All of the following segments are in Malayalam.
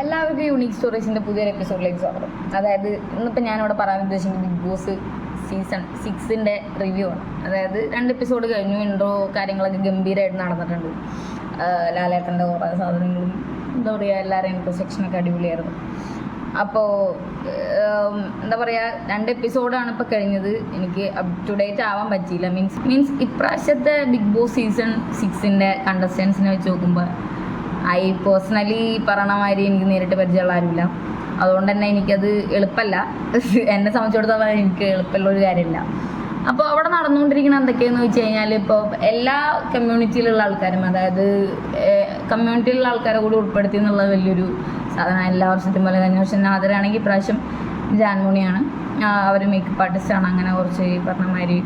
എല്ലാവർക്കും യൂണിക് സ്റ്റോറീസിന്റെ പുതിയൊരു എപ്പിസോഡിലേക്ക് സ്വാഗതം. അതായത് ഇന്നിപ്പോൾ ഞാനിവിടെ പറയാൻ ഉദ്ദേശിക്കുന്നത് ബിഗ് ബോസ് സീസൺ സിക്സിന്റെ റിവ്യൂ ആണ്. അതായത് രണ്ട് എപ്പിസോഡ് കഴിഞ്ഞു ഇൻട്രോ കാര്യങ്ങളൊക്കെ ഗംഭീരമായിട്ട് നടന്നിട്ടുണ്ട്. ലാലേട്ടന്റെ കുറേ സാധനങ്ങളും എന്താ പറയുക എല്ലാവരെയും ഇൻട്രോ സെക്ഷനൊക്കെ അടിപൊളിയായിരുന്നു. അപ്പോ എന്താ പറയുക രണ്ട് എപ്പിസോഡാണ് ഇപ്പോൾ കഴിഞ്ഞത്. എനിക്ക് അപ് ടു ഡേറ്റ് ആവാൻ പറ്റിയില്ല. മീൻസ് മീൻസ് ഇപ്രാവശ്യത്തെ ബിഗ് ബോസ് സീസൺ സിക്സിന്റെ കണ്ടസ്റ്റൻസിനെ വെച്ച് നോക്കുമ്പോൾ ഐ പേഴ്സണലി പറയണ മാതിരി എനിക്ക് നേരിട്ട് പരിചയമുള്ള ആരുമില്ല. അതുകൊണ്ട് തന്നെ എനിക്കത് എളുപ്പമല്ല എന്നെ സംബന്ധിച്ചിടത്തോളം എനിക്ക് എളുപ്പമുള്ള ഒരു കാര്യമില്ല. അപ്പോൾ അവിടെ നടന്നുകൊണ്ടിരിക്കുന്ന എന്തൊക്കെയാന്ന് വെച്ച് കഴിഞ്ഞാൽ ഇപ്പോൾ എല്ലാ കമ്മ്യൂണിറ്റിയിലുള്ള ആൾക്കാരും അതായത് കമ്മ്യൂണിറ്റിയിലുള്ള ആൾക്കാരെ കൂടി ഉൾപ്പെടുത്തി എന്നുള്ളത് വലിയൊരു സാധനം എല്ലാ വർഷത്തെയും പോലെ കഴിഞ്ഞ വർഷം നാദരാണെങ്കിൽ ഇപ്രാവശ്യം ജാൻമോണിയാണ്. അവർ മേക്കപ്പ് ആർട്ടിസ്റ്റാണ് അങ്ങനെ കുറച്ച് പറഞ്ഞമാതിരി പറഞ്ഞ മാതിരി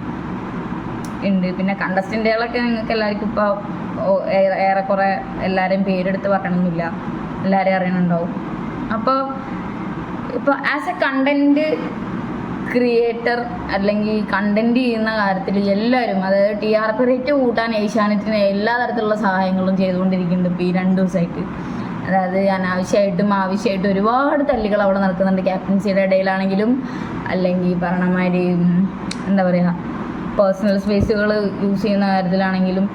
ഉണ്ട്. പിന്നെ കണ്ടസ്റ്റന്റുകളൊക്കെ നിങ്ങൾക്ക് എല്ലാവർക്കും ഇപ്പോൾ ഏറെക്കുറെ എല്ലാവരെയും പേരെടുത്ത് പറയണമെന്നില്ല എല്ലാവരെയും അറിയണുണ്ടാവും. അപ്പോൾ ഇപ്പോൾ ആസ് എ കണ്ടന്റ് ക്രിയേറ്റർ അല്ലെങ്കിൽ കണ്ടന്റ് ചെയ്യുന്ന കാര്യത്തിൽ എല്ലാവരും അതായത് ടി ആർ പി റേറ്റ് കൂട്ടാൻ ഏഷ്യാനെറ്റിന് എല്ലാ തരത്തിലുള്ള സഹായങ്ങളും ചെയ്തുകൊണ്ടിരിക്കുന്നുണ്ട് ഇപ്പോൾ ഈ രണ്ട് ദിവസമായിട്ട് അതായത് അനാവശ്യമായിട്ടും ആവശ്യമായിട്ടും ഒരുപാട് തല്ലുകൾ അവിടെ നടക്കുന്നുണ്ട്. ക്യാപ്റ്റൻസിയുടെ ഇടയിലാണെങ്കിലും അല്ലെങ്കിൽ പറഞ്ഞമാതിരി എന്താ പറയുക പേഴ്സണൽ സ്പേസുകൾ യൂസ് ചെയ്യുന്ന കാര്യത്തിലാണെങ്കിലും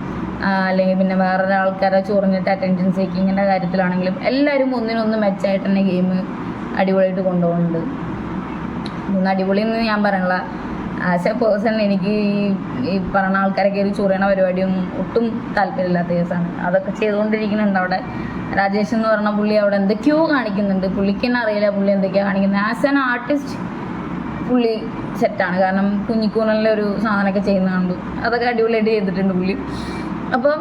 അല്ലെങ്കിൽ പിന്നെ വേറെ ആൾക്കാരെ ചൊറിഞ്ഞിട്ട് അറ്റൻഷൻ സീക്കിങ്ങിന്റെ കാര്യത്തിലാണെങ്കിലും എല്ലാവരും ഒന്നിനൊന്ന് മെച്ചമായിട്ട് തന്നെ ഗെയിം അടിപൊളിയായിട്ട് കൊണ്ടുപോകുന്നുണ്ട്. ഒന്ന് അടിപൊളി എന്ന് ഞാൻ പറയണില്ല. ആസ് എ പേഴ്സൺ എനിക്ക് ഈ പറഞ്ഞ ആൾക്കാരെ കയറി ചൊറിയണ പരിപാടിയൊന്നും ഒട്ടും താല്പര്യമില്ലാത്ത കേസാണ് അതൊക്കെ ചെയ്തുകൊണ്ടിരിക്കുന്നുണ്ട് അവിടെ. രാജേഷ് എന്ന് പറഞ്ഞ പുള്ളി അവിടെ എന്തൊക്കെയോ കാണിക്കുന്നുണ്ട്. പുള്ളിക്ക് തന്നെ അറിയില്ല പുള്ളി എന്തൊക്കെയാണ് കാണിക്കുന്നത് ആസ് ആൻ ആർട്ടിസ്റ്റ് പുള്ളി സെറ്റാണ് കാരണം കുഞ്ഞിക്കൂനലിലെ ഒരു സാധനമൊക്കെ ചെയ്യുന്ന കണ്ടു അതൊക്കെ അടിപൊളിയായിട്ട് ചെയ്തിട്ടുണ്ട് പുള്ളി. അപ്പം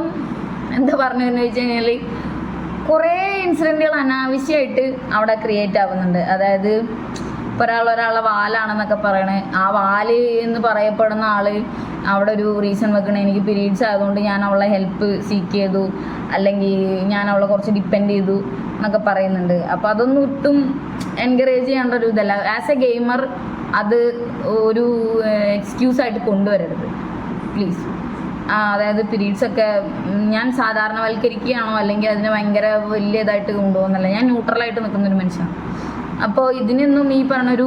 എന്താ പറഞ്ഞതെന്ന് വെച്ച് കഴിഞ്ഞാൽ കുറേ ഇൻസിഡന്റുകൾ അനാവശ്യമായിട്ട് അവിടെ ക്രിയേറ്റ് ആവുന്നുണ്ട്. അതായത് ഒരാൾ ഒരാളെ വാലാണെന്നൊക്കെ പറയണേ. ആ വാൽ എന്ന് പറയപ്പെടുന്ന ആൾ അവിടെ ഒരു റീസൺ വെക്കണേ. എനിക്ക് പീരീഡ്സ് ആയതുകൊണ്ട് ഞാൻ അവളെ ഹെൽപ്പ് സീക്ക് ചെയ്തു. അല്ലെങ്കിൽ ഞാൻ അവളെ കുറച്ച് ഡിപ്പെൻഡ് ചെയ്തു എന്നൊക്കെ പറയുന്നുണ്ട്. അപ്പോൾ അതൊന്നും ഒട്ടും എൻകറേജ് ചെയ്യേണ്ട ഒരു ഇതല്ല. ആസ് എ ഗെയിമർ അത് ഒരു എക്സ്ക്യൂസ് ആയിട്ട് കൊണ്ടുവരരുത്. പ്ലീസ് അതായത് പീരീഡ്സ് ഒക്കെ ഞാൻ സാധാരണവൽക്കരിക്കുകയാണോ അല്ലെങ്കിൽ അതിനെ ഭയങ്കര വലിയതായിട്ട് കൊണ്ടുപോകുന്നല്ല ഞാൻ ന്യൂട്രലായിട്ട് നിൽക്കുന്ന ഒരു മനുഷ്യനാണ്. അപ്പോൾ ഇതിനൊന്നും ഈ പറഞ്ഞൊരു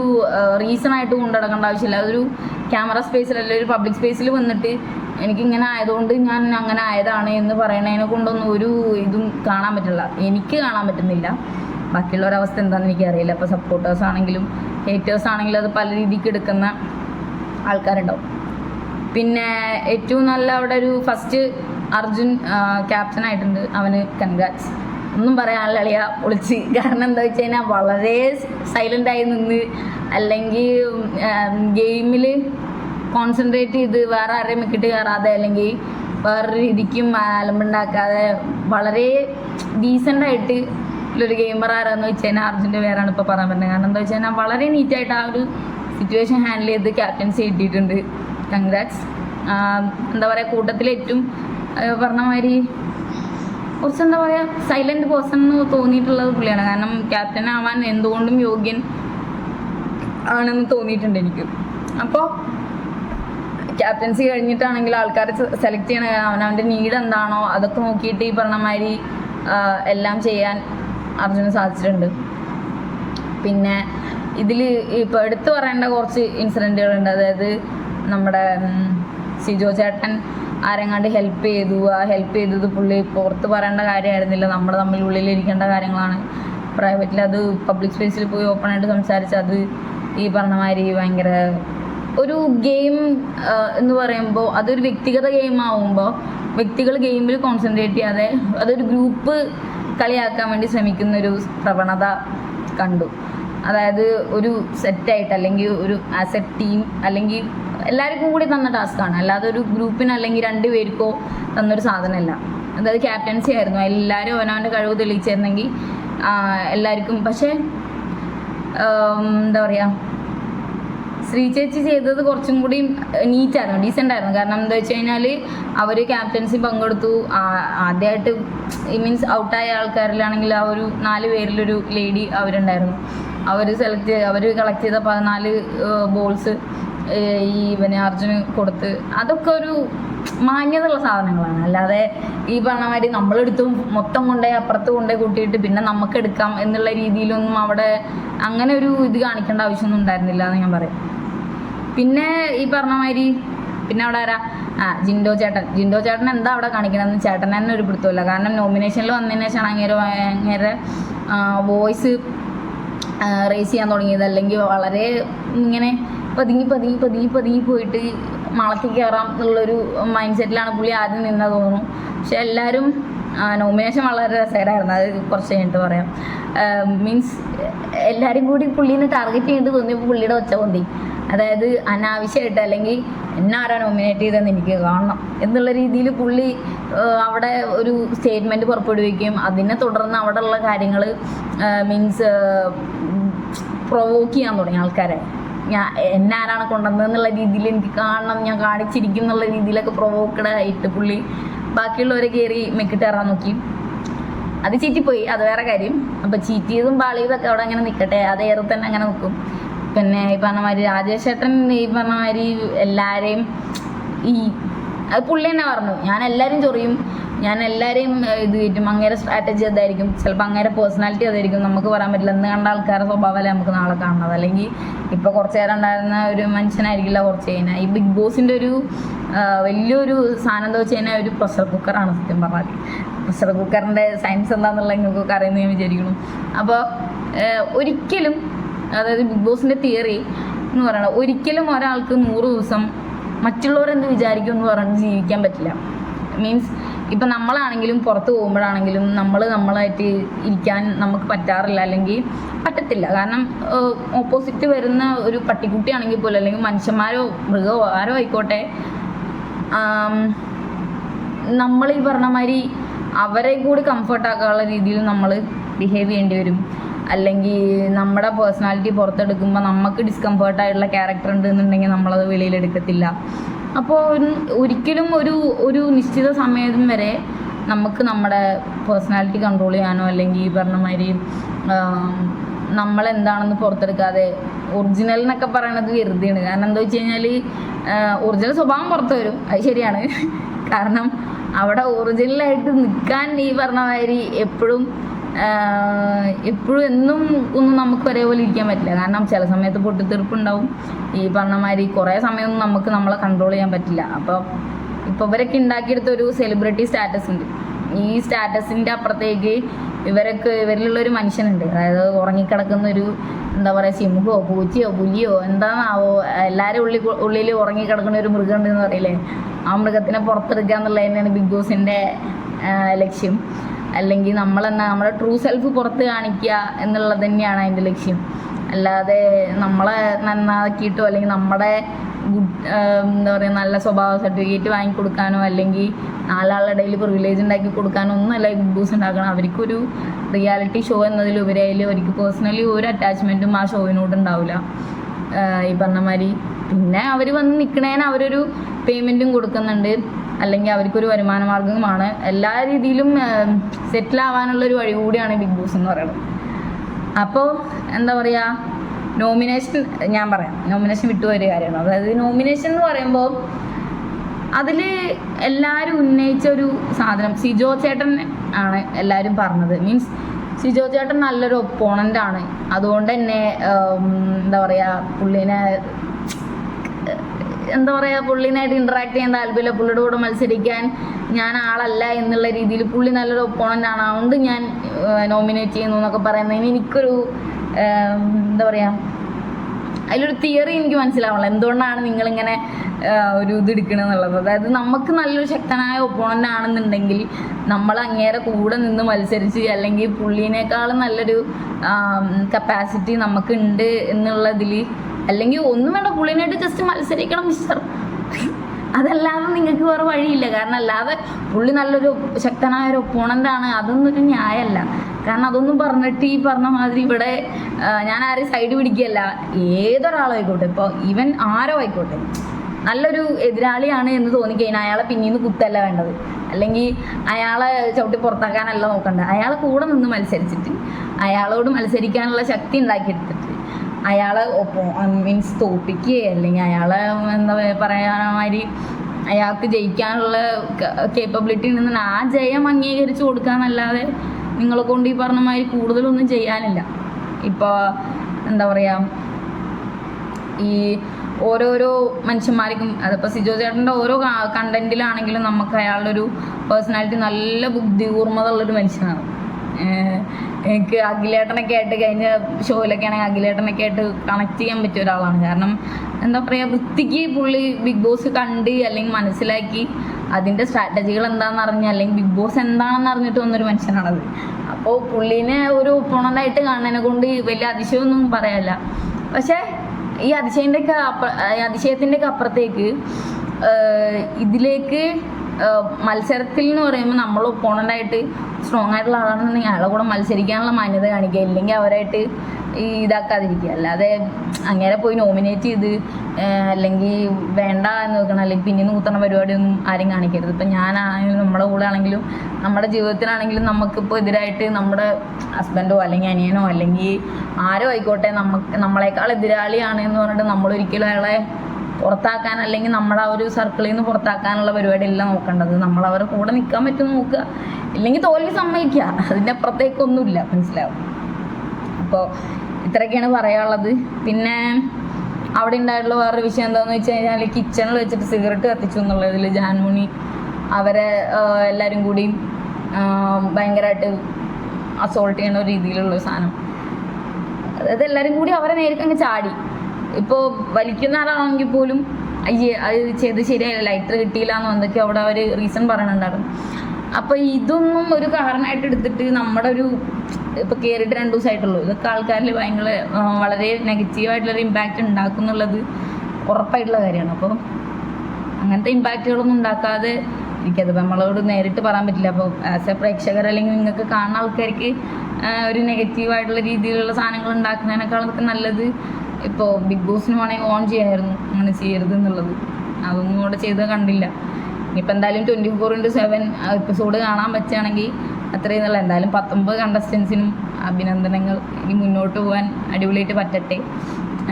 റീസൺ ആയിട്ട് കൊണ്ടുനടക്കേണ്ട ആവശ്യമില്ല. അതൊരു ക്യാമറ സ്പേസിൽ അല്ലെങ്കിൽ ഒരു പബ്ലിക് സ്പേസിൽ വന്നിട്ട് എനിക്കിങ്ങനെ ആയതുകൊണ്ട് ഞാൻ അങ്ങനെ ആയതാണ് എന്ന് പറയണതിനെ കൊണ്ടൊന്നും ഒരു ഇതും കാണാൻ പറ്റില്ല. എനിക്ക് കാണാൻ പറ്റുന്നില്ല. ബാക്കിയുള്ളൊരവസ്ഥ എന്താണെന്ന് എനിക്കറിയില്ല. അപ്പോൾ സപ്പോർട്ടേഴ്സ് ആണെങ്കിലും ഹേറ്റേഴ്സ് ആണെങ്കിലും അത് പല രീതിക്ക് എടുക്കുന്ന ആൾക്കാരുണ്ടാവും. പിന്നെ ഏറ്റവും നല്ല അവിടെ ഒരു ഫസ്റ്റ് അർജുൻ ക്യാപ്റ്റൻ ആയിട്ടുണ്ട്. അവന് കൺഗ്രാറ്റ്സ് ഒന്നും പറയാനുള്ള അളിയ ഒളിച്ച് കാരണം എന്താ വെച്ച് കഴിഞ്ഞാൽ വളരെ സൈലന്റായി നിന്ന് അല്ലെങ്കിൽ ഗെയിമിൽ കോൺസെൻട്രേറ്റ് ചെയ്ത് വേറെ ആരെയും മിക്കിട്ട് കയറാതെ അല്ലെങ്കിൽ വേറൊരു രീതിക്കും അലമ്പുണ്ടാക്കാതെ വളരെ ഡീസന്റായിട്ട് ഒരു ഗെയിമർ ആരാന്ന് വെച്ച് കഴിഞ്ഞാൽ അർജുന്റെ പേരാണ് ഇപ്പോൾ പറയാൻ പറ്റുന്നത് കാരണം എന്താ വെച്ച് കഴിഞ്ഞാൽ വളരെ നീറ്റായിട്ട് ആ ഒരു സിറ്റുവേഷൻ ഹാൻഡിൽ ചെയ്ത് ക്യാപ്റ്റൻസി കിട്ടിയിട്ടുണ്ട്. കൺഗ്രാറ്റ്സ് എന്താ പറയുക കൂട്ടത്തിൽ ഏറ്റവും പറഞ്ഞ മാതിരി കുറച്ച് എന്താ പറയുക സൈലന്റ് പേഴ്സൺ എന്ന് തോന്നിയിട്ടുള്ളത് പുള്ളിയാണ്. കാരണം ക്യാപ്റ്റൻ ആവാൻ എന്തുകൊണ്ടും യോഗ്യൻ ആണെന്ന് തോന്നിയിട്ടുണ്ട് എനിക്ക്. അപ്പോൾ ക്യാപ്റ്റൻസി കഴിഞ്ഞിട്ടാണെങ്കിൽ ആൾക്കാരെ സെലക്ട് ചെയ്യണ അവനവന്റെ നീഡ് എന്താണോ അതൊക്കെ നോക്കിയിട്ട് ഈ പറഞ്ഞ മാതിരി എല്ലാം ചെയ്യാൻ അർജുന് സാധിച്ചിട്ടുണ്ട്. പിന്നെ ഇതിൽ ഇപ്പോൾ എടുത്തു പറയേണ്ട കുറച്ച് ഇൻസിഡന്റുകളുണ്ട് അതായത് നമ്മുടെ സിജോ ചേട്ടൻ ആരെങ്ങാണ്ട് ഹെൽപ്പ് ചെയ്തു. ആ ഹെൽപ്പ് ചെയ്തത് പുള്ളി പുറത്ത് പറയേണ്ട കാര്യമായിരുന്നില്ല. നമ്മൾ തമ്മിൽ ഉള്ളിലിരിക്കേണ്ട കാര്യങ്ങളാണ്. പ്രൈവറ്റിൽ അത് പബ്ലിക് സ്പേസിൽ പോയി ഓപ്പൺ ആയിട്ട് സംസാരിച്ച് അത് ഈ പറഞ്ഞ മാതിരി ഭയങ്കര ഒരു ഗെയിം എന്ന് പറയുമ്പോൾ അതൊരു വ്യക്തിഗത ഗെയിം ആവുമ്പോൾ വ്യക്തികൾ ഗെയിമിൽ കോൺസെൻട്രേറ്റ് ചെയ്യാതെ അതൊരു ഗ്രൂപ്പ് കളിയാക്കാൻ വേണ്ടി ശ്രമിക്കുന്ന ഒരു പ്രവണത കണ്ടു. അതായത് ഒരു സെറ്റായിട്ട് അല്ലെങ്കിൽ ഒരു ആസ് എ ടീം അല്ലെങ്കിൽ എല്ലാവർക്കും കൂടി തന്ന ടാസ്ക്കാണ് അല്ലാതെ ഒരു ഗ്രൂപ്പിന് അല്ലെങ്കിൽ രണ്ട് പേർക്കോ തന്നൊരു സാധനമല്ല. അതായത് ക്യാപ്റ്റൻസി ആയിരുന്നു. എല്ലാവരും അവനവന്റെ കഴിവ് തെളിയിച്ചിരുന്നെങ്കിൽ എല്ലാവർക്കും പക്ഷേ എന്താ പറയുക ശ്രീ ചേച്ചി ചെയ്തത് കുറച്ചും കൂടി നീറ്റായിരുന്നു ഡീസെന്റ് ആയിരുന്നു. കാരണം എന്താ വെച്ച് കഴിഞ്ഞാൽ അവർ ക്യാപ്റ്റൻസി പങ്കെടുത്തു. ആദ്യമായിട്ട് മീൻസ് ഔട്ടായ ആൾക്കാരിലാണെങ്കിൽ ആ ഒരു നാല് പേരിലൊരു ലേഡി അവരുണ്ടായിരുന്നു. അവർ സെലക്ട് അവർ കളക്ട് ചെയ്ത പതിനാല് ബോൾസ് ഈ ഇവന് അർജുന് കൊടുത്ത് അതൊക്കെ ഒരു മാന്യതയുള്ള സാധനങ്ങളാണ്. അല്ലാതെ ഈ പറഞ്ഞ മാതിരി നമ്മളെടുത്ത് മൊത്തം കൊണ്ടേ അപ്പുറത്ത് കൊണ്ടുപോയി കൂട്ടിയിട്ട് പിന്നെ നമുക്ക് എടുക്കാം എന്നുള്ള രീതിയിലൊന്നും അവിടെ അങ്ങനെ ഒരു ഇത് കാണിക്കേണ്ട ആവശ്യമൊന്നും ഉണ്ടായിരുന്നില്ല എന്ന് ഞാൻ പറയും. പിന്നെ ഈ പറഞ്ഞ മാതിരി പിന്നെ അവിടെ ആരാ? ആ ജിൻഡോ ചേട്ടൻ. ജിൻഡോ ചേട്ടൻ എന്താ അവിടെ കാണിക്കണമെന്ന് ചേട്ടൻ തന്നെ ഒരു പിടുത്തമില്ല കാരണം നോമിനേഷനിൽ വന്നതിന് ശേഷമാണ് അങ്ങനെ അങ്ങേരെ വോയിസ് റേസ് ചെയ്യാൻ തുടങ്ങിയത്. അല്ലെങ്കിൽ വളരെ ഇങ്ങനെ പതുങ്ങി പതുങ്ങി പതുങ്ങി പതുങ്ങി പോയിട്ട് മളത്തി കയറാം എന്നുള്ളൊരു മൈൻഡ് സെറ്റിലാണ് പുള്ളി ആദ്യം നിന്നത് തോന്നുന്നു. പക്ഷെ എല്ലാവരും നോമിനേഷൻ വളരെ രസകരമായിരുന്നു. അത് കുറച്ച് കഴിഞ്ഞിട്ട് പറയാം. മീൻസ് എല്ലാവരും കൂടി പുള്ളീനെ ടാർഗറ്റ് ചെയ്ത് തോന്നിയപ്പോൾ പുള്ളിയുടെ ഒച്ച പൊന്തി. അതായത് അനാവശ്യമായിട്ട് അല്ലെങ്കിൽ എന്നെ ആരാ നോമിനേറ്റ് ചെയ്തതെന്ന് എനിക്ക് കാണണം എന്നുള്ള രീതിയിൽ പുള്ളി അവിടെ ഒരു സ്റ്റേറ്റ്മെന്റ് പുറപ്പെടുവിക്കും അതിനെ തുടർന്ന് അവിടെയുള്ള കാര്യങ്ങൾ മീൻസ് പ്രൊവോക്ക് ചെയ്യാൻ തുടങ്ങി ആൾക്കാരെ. ഞാൻ എന്നെ ആരാണ് കൊണ്ടുവന്നത് എന്നുള്ള രീതിയിൽ എനിക്ക് കാണണം ഞാൻ കാണിച്ചിരിക്കും എന്നുള്ള രീതിയിലൊക്കെ പ്രൊവോക്കഡ് ആയിട്ട് പുള്ളി ബാക്കിയുള്ളവരെ കയറി മെക്കിട്ട് ഇറാൻ നോക്കി. അത് ചീറ്റിപ്പോയി അത് വേറെ കാര്യം. അപ്പം ചീറ്റ് ചെയ്തും പാളിയതൊക്കെ അവിടെ അങ്ങനെ നിൽക്കട്ടെ അത് ഏറെ തന്നെ അങ്ങനെ നിൽക്കും പിന്നെ ഈ പറഞ്ഞ മാതിരി രാജേഷ് ഈ പറഞ്ഞ മാതിരി എല്ലാവരെയും ഈ അത് പുള്ളി തന്നെ പറഞ്ഞു. ഞാൻ എല്ലാവരും ചൊറിയും. ഞാൻ എല്ലാവരെയും ഇത് കയറ്റും അങ്ങേരെ സ്ട്രാറ്റജി അതായിരിക്കും. ചിലപ്പോൾ അങ്ങേരെ പേഴ്സണാലിറ്റി അതായിരിക്കും. നമുക്ക് പറയാൻ പറ്റില്ല. എന്ന് കണ്ട ആൾക്കാരുടെ സ്വഭാവമല്ല നമുക്ക് നാളെ കാണുന്നത്. അല്ലെങ്കിൽ ഇപ്പോൾ കുറച്ച് നേരം ഉണ്ടായിരുന്ന ഒരു മനുഷ്യനായിരിക്കില്ല കുറച്ച് കഴിഞ്ഞാൽ. ഈ ബിഗ് ബോസിന്റെ ഒരു വലിയൊരു സാധനം എന്താ വെച്ച് കഴിഞ്ഞാൽ ഒരു പ്രഷർ കുക്കറാണ് സത്യം പറഞ്ഞാൽ. പ്രഷർ കുക്കറിന്റെ സയൻസ് എന്താണെന്നുള്ള നിങ്ങൾക്കൊക്കെ അറിയുന്നത് ഞാൻ വിചാരിക്കുന്നു. അപ്പോൾ ഒരിക്കലും അതായത് ബിഗ് ബോസിന്റെ തിയറി എന്ന് പറയുന്നത് ഒരിക്കലും ഒരാൾക്ക് നൂറ് ദിവസം മറ്റുള്ളവരെന്ത് വിചാരിക്കും എന്ന് പറഞ്ഞ് ജീവിക്കാൻ പറ്റില്ല. മീൻസ് ഇപ്പം നമ്മളാണെങ്കിലും പുറത്ത് പോകുമ്പോഴാണെങ്കിലും നമ്മൾ നമ്മളായിട്ട് ഇരിക്കാൻ നമുക്ക് പറ്റാറില്ല അല്ലെങ്കിൽ പറ്റത്തില്ല. കാരണം ഓപ്പോസിറ്റ് വരുന്ന ഒരു പട്ടിക്കുട്ടിയാണെങ്കിൽ പോലും അല്ലെങ്കിൽ മനുഷ്യന്മാരോ മൃഗമോ ആരോ ആയിക്കോട്ടെ നമ്മൾ ഈ പറഞ്ഞ മാതിരി അവരെ കൂടി കംഫർട്ടാക്കാനുള്ള രീതിയിൽ നമ്മൾ ബിഹേവ് ചെയ്യേണ്ടി വരും. അല്ലെങ്കിൽ നമ്മുടെ പേഴ്സണാലിറ്റി പുറത്തെടുക്കുമ്പോൾ നമുക്ക് ഡിസ്കംഫേർട്ടായിട്ടുള്ള ക്യാരക്ടർ ഉണ്ടെന്നുണ്ടെങ്കിൽ നമ്മളത് വെളിയിലെടുക്കത്തില്ല. അപ്പോൾ ഒരിക്കലും ഒരു ഒരു നിശ്ചിത സമയം വരെ നമുക്ക് നമ്മുടെ പേഴ്സണാലിറ്റി കൺട്രോൾ ചെയ്യാനോ അല്ലെങ്കിൽ ഈ പറഞ്ഞമാതിരി നമ്മളെന്താണെന്ന് പുറത്തെടുക്കാതെ ഒറിജിനൽ എന്നൊക്കെ പറയണത് വെറുതെയാണ്. കാരണം എന്താ വെച്ച് കഴിഞ്ഞാൽ ഒറിജിനൽ സ്വഭാവം പുറത്ത് വരും. അത് ശരിയാണ്. കാരണം അവിടെ ഒറിജിനലായിട്ട് നിൽക്കാൻ ഈ പറഞ്ഞ മാതിരി എപ്പോഴും എപ്പോഴും എന്നും ഒന്നും നമുക്ക് ഒരേപോലെ ഇരിക്കാൻ പറ്റില്ല. കാരണം ചില സമയത്ത് പൊട്ടിത്തെറിപ്പുണ്ടാവും. ഈ പറഞ്ഞ മാതിരി കുറേ സമയമൊന്നും നമുക്ക് നമ്മളെ കൺട്രോൾ ചെയ്യാൻ പറ്റില്ല. അപ്പോൾ ഇപ്പോൾ ഇവരൊക്കെ ഉണ്ടാക്കിയെടുത്ത ഒരു സെലിബ്രിറ്റി സ്റ്റാറ്റസ് ഉണ്ട്. ഈ സ്റ്റാറ്റസിന്റെ അപ്പുറത്തേക്ക് ഇവരൊക്കെ ഇവരിലുള്ള ഒരു മനുഷ്യനുണ്ട്. അതായത് ഉറങ്ങിക്കിടക്കുന്ന ഒരു എന്താ പറയുക സിംഹമോ പൂച്ചയോ പുലിയോ എന്താണാവോ എല്ലാവരും ഉള്ളി ഉള്ളിൽ ഉറങ്ങിക്കിടക്കുന്ന ഒരു മൃഗമുണ്ട് എന്ന് പറയില്ലേ? ആ മൃഗത്തിനെ പുറത്തെടുക്കുക എന്നുള്ളത് തന്നെയാണ് ബിഗ് ബോസിന്റെ ലക്ഷ്യം. അല്ലെങ്കിൽ നമ്മൾ നമ്മളെന്നാ നമ്മുടെ ട്രൂ സെൽഫ് പുറത്ത് കാണിക്കുക എന്നുള്ളത് തന്നെയാണ് അതിന്റെ ലക്ഷ്യം. അല്ലാതെ നമ്മളെ നന്നാക്കിയിട്ടോ അല്ലെങ്കിൽ നമ്മുടെ ഗുഡ് എന്താ പറയുക നല്ല സ്വഭാവ സർട്ടിഫിക്കറ്റ് വാങ്ങിക്കൊടുക്കാനോ അല്ലെങ്കിൽ നാലാളുടെ ഇടയിൽ പ്രിവിലേജ് ഉണ്ടാക്കി കൊടുക്കാനോ ഒന്നുമല്ല ഗുഡ് ബോസ് ഉണ്ടാക്കണം അവർക്കൊരു റിയാലിറ്റി ഷോ എന്നതിലുപരിയായാലും അവർക്ക് പേഴ്സണലി ഒരു അറ്റാച്ച്മെന്റും ആ ഷോയിനോട് ഉണ്ടാവില്ല. ഈ പറഞ്ഞ മാതിരി. പിന്നെ അവർ വന്ന് നിൽക്കണേന് അവരൊരു പേയ്മെന്റും കൊടുക്കുന്നുണ്ട്. അല്ലെങ്കിൽ അവർക്കൊരു വരുമാന മാർഗമാണ് എല്ലാ രീതിയിലും സെറ്റിൽ ആവാനുള്ള ഒരു വഴി കൂടിയാണ് ബിഗ് ബോസ് എന്ന് പറയുന്നത്. അപ്പോൾ എന്താ പറയുക നോമിനേഷൻ ഞാൻ പറയാം നോമിനേഷൻ വിട്ടുപോയൊരു കാര്യമാണ്. അതായത് നോമിനേഷൻ എന്ന് പറയുമ്പോൾ അതിൽ എല്ലാവരും ഉന്നയിച്ച ഒരു സാധനം സിജോ ചേട്ടൻ ആണ് എല്ലാവരും പറഞ്ഞത്. മീൻസ് സിജോ ചേട്ടൻ നല്ലൊരു ഒപ്പോണന്റ് ആണ്. അതുകൊണ്ട് തന്നെ എന്താ പറയുക പുള്ളീനെ എന്താ പറയുക പുള്ളിനായിട്ട് ഇന്ററാക്ട് ചെയ്യാൻ താല്പര്യമില്ല. പുള്ളിയുടെ കൂടെ മത്സരിക്കാൻ ഞാൻ ആളല്ല എന്നുള്ള രീതിയിൽ പുള്ളി നല്ലൊരു ഒപ്പോണന്റ് ആണ്. അതുകൊണ്ട് ഞാൻ നോമിനേറ്റ് ചെയ്യുന്നു എന്നൊക്കെ പറയുന്നതിന് എനിക്കൊരു എന്താ പറയുക അതിലൊരു തിയറി എനിക്ക് മനസ്സിലാവണം എന്തുകൊണ്ടാണ് നിങ്ങളിങ്ങനെ ഒരു ഇത് എടുക്കണമെന്നുള്ളത് അതായത് നമുക്ക് നല്ലൊരു ശക്തനായ ഒപ്പോണന്റ് ആണെന്നുണ്ടെങ്കിൽ നമ്മൾ അങ്ങേരെ കൂടെ നിന്ന് മത്സരിച്ച് അല്ലെങ്കിൽ പുള്ളിനേക്കാളും നല്ലൊരു കപ്പാസിറ്റി നമുക്കുണ്ട് എന്നുള്ളതിൽ അല്ലെങ്കിൽ ഒന്നും വേണ്ട പുള്ളിനായിട്ട് ജസ്റ്റ് മത്സരിക്കണം മിസ്റ്റർ അതല്ലാതെ നിങ്ങൾക്ക് വേറെ വഴിയില്ല. കാരണം അല്ലാതെ പുള്ളി നല്ലൊരു ശക്തനായ ഒരു ആണ്. അതൊന്നും ഒരു ന്യായമല്ല. കാരണം അതൊന്നും പറഞ്ഞിട്ട് ഈ പറഞ്ഞ മാതിരി ഇവിടെ ഞാൻ ആരെയും സൈഡ് പിടിക്കുകയല്ല. ഏതൊരാളായിക്കോട്ടെ ഇപ്പോൾ ഈവൻ ആരോ ആയിക്കോട്ടെ. നല്ലൊരു എതിരാളിയാണ് എന്ന് തോന്നിക്കഴിഞ്ഞാൽ അയാളെ പിന്നീന്ന് കുത്തല്ല വേണ്ടത്. അല്ലെങ്കിൽ അയാളെ ചവിട്ടി പുറത്താക്കാനല്ല നോക്കണ്ട. അയാളെ കൂടെ നിന്ന് മത്സരിച്ചിട്ട് അയാളോട് മത്സരിക്കാനുള്ള ശക്തി ഉണ്ടാക്കിയെടുത്തിട്ട്. അയാളെ മീൻസ് തോപ്പിക്കുകയോ അല്ലെങ്കിൽ അയാളെ എന്താ പറയാ മാതിരി അയാൾക്ക് ജയിക്കാനുള്ള കേപ്പബിലിറ്റി ഉണ്ടെന്ന് ആ ജയം അംഗീകരിച്ചു കൊടുക്കാന്നല്ലാതെ നിങ്ങളെ കൊണ്ട് ഈ പറഞ്ഞ മാതിരി കൂടുതലൊന്നും ചെയ്യാനില്ല. ഇപ്പോൾ എന്താ പറയുക ഈ ഓരോരോ മനുഷ്യന്മാർക്കും അതിപ്പോൾ സിജോ ചേട്ടന്റെ ഓരോ കണ്ടന്റിലാണെങ്കിലും നമുക്ക് അയാളുടെ ഒരു പേഴ്സണാലിറ്റി നല്ല ബുദ്ധി കൂർമ്മത ഉള്ളൊരു മനുഷ്യനാണ് എനിക്ക് അഖിലേട്ടനൊക്കെ ആയിട്ട് കഴിഞ്ഞ ഷോയിലൊക്കെ ആണെങ്കിൽ അഖിലേട്ടനൊക്കെ ആയിട്ട് കണക്ട് ചെയ്യാൻ പറ്റിയ ഒരാളാണ്. കാരണം എന്താ പറയുക വൃത്തിക്ക് പുള്ളി ബിഗ് ബോസ് കണ്ട് അല്ലെങ്കിൽ മനസ്സിലാക്കി അതിന്റെ സ്ട്രാറ്റജികൾ എന്താണെന്ന് അറിഞ്ഞ് അല്ലെങ്കിൽ ബിഗ് ബോസ് എന്താണെന്ന് അറിഞ്ഞിട്ട് വന്നൊരു മനുഷ്യനാണത്. അപ്പോൾ പുള്ളീനെ ഒരു ഒപ്പോണന്റായിട്ട് കാണുന്നതിനെ കൊണ്ട് വലിയ അതിശയമൊന്നും പറയാല്ല പക്ഷേ ഈ അതിശയന്റെ ഒക്കെ അതിശയത്തിന്റെ ഒക്കെ അപ്പുറത്തേക്ക് ഇതിലേക്ക് മത്സരത്തിൽ എന്ന് പറയുമ്പോൾ നമ്മൾ ഒപ്പോണന്റായിട്ട് സ്ട്രോങ് ആയിട്ടുള്ള ആളാണെന്നുണ്ടെങ്കിൽ അയാളെ കൂടെ മത്സരിക്കാനുള്ള മാന്യത കാണിക്കുക. ഇല്ലെങ്കിൽ അവരായിട്ട് ഈ ഇതാക്കാതിരിക്കുക. അല്ലാതെ അങ്ങനെ പോയി നോമിനേറ്റ് ചെയ്ത് അല്ലെങ്കിൽ വേണ്ട എന്ന് വെക്കണം അല്ലെങ്കിൽ പിന്നെ നൂത്തണ പരിപാടിയൊന്നും ആരും കാണിക്കരുത്. ഇപ്പം ഞാനാണെങ്കിലും നമ്മുടെ കൂടെ ആണെങ്കിലും നമ്മുടെ ജീവിതത്തിലാണെങ്കിലും നമുക്കിപ്പോൾ എതിരായിട്ട് നമ്മുടെ ഹസ്ബൻഡോ അല്ലെങ്കിൽ അനിയനോ അല്ലെങ്കിൽ ആരോ ആയിക്കോട്ടെ നമുക്ക് നമ്മളെക്കാൾ എതിരാളിയാണ് എന്ന് പറഞ്ഞിട്ട് നമ്മളൊരിക്കലും അയാളെ പുറത്താക്കാൻ അല്ലെങ്കിൽ നമ്മുടെ ആ ഒരു സർക്കിളിൽ നിന്ന് പുറത്താക്കാനുള്ള പരിപാടിയല്ല നോക്കേണ്ടത്. നമ്മൾ അവരെ കൂടെ നിൽക്കാൻ പറ്റും നോക്കുക. ഇല്ലെങ്കിൽ തോൽവി സമ്മതിക്കുക. അതിന്റെ അപ്പുറത്തേക്കൊന്നുമില്ല. മനസ്സിലാവും? അപ്പോൾ ഇത്രയൊക്കെയാണ് പറയാനുള്ളത്. പിന്നെ അവിടെ ഉണ്ടായിട്ടുള്ള വേറൊരു വിഷയം എന്താണെന്ന് വെച്ച് കഴിഞ്ഞാൽ കിച്ചണിൽ വെച്ചിട്ട് സിഗരറ്റ് കത്തിച്ചു എന്നുള്ളതിൽ ജാൻമുണി അവരെ എല്ലാവരും കൂടി ഭയങ്കരമായിട്ട് അസോൾട്ട് ചെയ്യുന്ന രീതിയിലുള്ള സാധനം. അതായത് എല്ലാവരും കൂടി അവരെ നേരിട്ട് അങ്ങ് ചാടി. ഇപ്പോൾ വലിക്കുന്ന ആളാണെങ്കിൽ പോലും അയ്യേ അത് ചെയ്ത് ശരിയായില്ല ലൈറ്റർ കിട്ടിയില്ല എന്ന് എന്തൊക്കെ അവിടെ അവർ റീസൺ പറയണുണ്ടായിരുന്നു. അപ്പോൾ ഇതൊന്നും ഒരു കാരണമായിട്ട് എടുത്തിട്ട് നമ്മുടെ ഒരു ഇപ്പോൾ കയറിയിട്ട് രണ്ട് ദിവസമായിട്ടുള്ളൂ ഇതൊക്കെ ആൾക്കാരിൽ ഭയങ്കര വളരെ നെഗറ്റീവായിട്ടുള്ളൊരു ഇമ്പാക്റ്റ് ഉണ്ടാക്കുന്നുള്ളത് ഉറപ്പായിട്ടുള്ള കാര്യമാണ്. അപ്പോൾ അങ്ങനത്തെ ഇമ്പാക്റ്റുകളൊന്നും ഉണ്ടാക്കാതെ എനിക്കത് നമ്മളോട് നേരിട്ട് പറയാൻ പറ്റില്ല. അപ്പോൾ ആസ് എ പ്രേക്ഷകർ അല്ലെങ്കിൽ നിങ്ങൾക്ക് കാണുന്ന ആൾക്കാർക്ക് ഒരു നെഗറ്റീവായിട്ടുള്ള രീതിയിലുള്ള സാധനങ്ങൾ ഉണ്ടാക്കുന്നതിനേക്കാളൊക്കെ നല്ലത് ഇപ്പോൾ ബിഗ് ബോസിന് വേണമെങ്കിൽ ഓൺ ചെയ്യായിരുന്നു അങ്ങനെ ചെയ്യരുത് എന്നുള്ളത്. അതൊന്നും കൂടെ ചെയ്ത് കണ്ടില്ല. ഇനിയിപ്പോൾ എന്തായാലും twenty four into seven episode കാണാൻ പറ്റുകയാണെങ്കിൽ അത്രയും നല്ല. എന്തായാലും പത്തൊമ്പത് കണ്ടസ്റ്റൻസിനും അഭിനന്ദനങ്ങൾ. ഇനി മുന്നോട്ട് പോകാൻ അടിപൊളിയായിട്ട് പറ്റട്ടെ.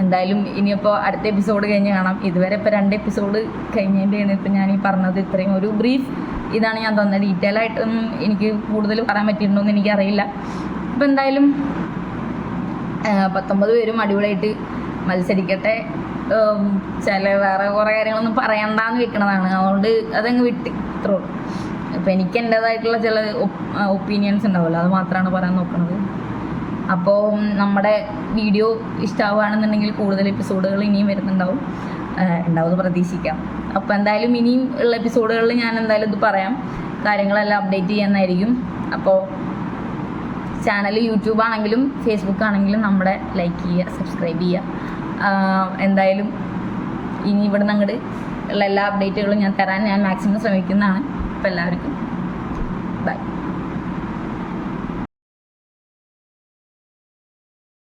എന്തായാലും ഇനിയിപ്പോൾ അടുത്ത എപ്പിസോഡ് കഴിഞ്ഞ് കാണാം. ഇതുവരെ ഇപ്പോൾ രണ്ട് എപ്പിസോഡ് കഴിഞ്ഞതിന്റെയാണ് ഇപ്പം ഞാൻ ഈ പറഞ്ഞത്. ഇത്രയും ഒരു ബ്രീഫ് ഇതാണ് ഞാൻ തന്നത്. ഡീറ്റെയിൽ ആയിട്ടൊന്നും എനിക്ക് കൂടുതൽ പറയാൻ പറ്റിയിട്ടുണ്ടോ എന്ന് എനിക്കറിയില്ല. അപ്പോൾ എന്തായാലും പത്തൊമ്പത് പേരും അടിപൊളിയായിട്ട് മത്സരിക്കട്ടെ. ചില വേറെ കുറേ കാര്യങ്ങളൊന്നും പറയണ്ടെന്ന് വെക്കണതാണ്. അതുകൊണ്ട് അതങ്ങ് വിട്ട് ഇത്രേ ഇപ്പം എനിക്ക് എന്റേതായിട്ടുള്ള ചില ഒപ്പീനിയൻസ് ഉണ്ടാവുമല്ലോ. അത് മാത്രമാണ് പറയാൻ നോക്കുന്നത് അപ്പോൾ നമ്മുടെ വീഡിയോ ഇഷ്ടമാവുകയാണെന്നുണ്ടെങ്കിൽ കൂടുതൽ എപ്പിസോഡുകൾ ഇനിയും വരുന്നുണ്ടാവും. ഉണ്ടാവും പ്രതീക്ഷിക്കാം. അപ്പോൾ എന്തായാലും ഇനിയും ഉള്ള എപ്പിസോഡുകളിൽ ഞാൻ എന്തായാലും ഇത് പറയാം. കാര്യങ്ങളെല്ലാം അപ്ഡേറ്റ് ചെയ്യുന്നതായിരിക്കും അപ്പോൾ ചാനൽ യൂട്യൂബ് ആണെങ്കിലും ഫേസ്ബുക്ക് ആണെങ്കിലും നമ്മുടെ ലൈക്ക് ചെയ്യുക സബ്സ്ക്രൈബ് ചെയ്യുക. എന്തായാലും ഇനി ഇവിടെ നിന്ന് അങ്ങോട്ട് ഉള്ള എല്ലാ അപ്ഡേറ്റുകളും ഞാൻ തരാൻ ഞാൻ മാക്സിമം ശ്രമിക്കുന്നതാണ്. അപ്പോൾ എല്ലാവർക്കും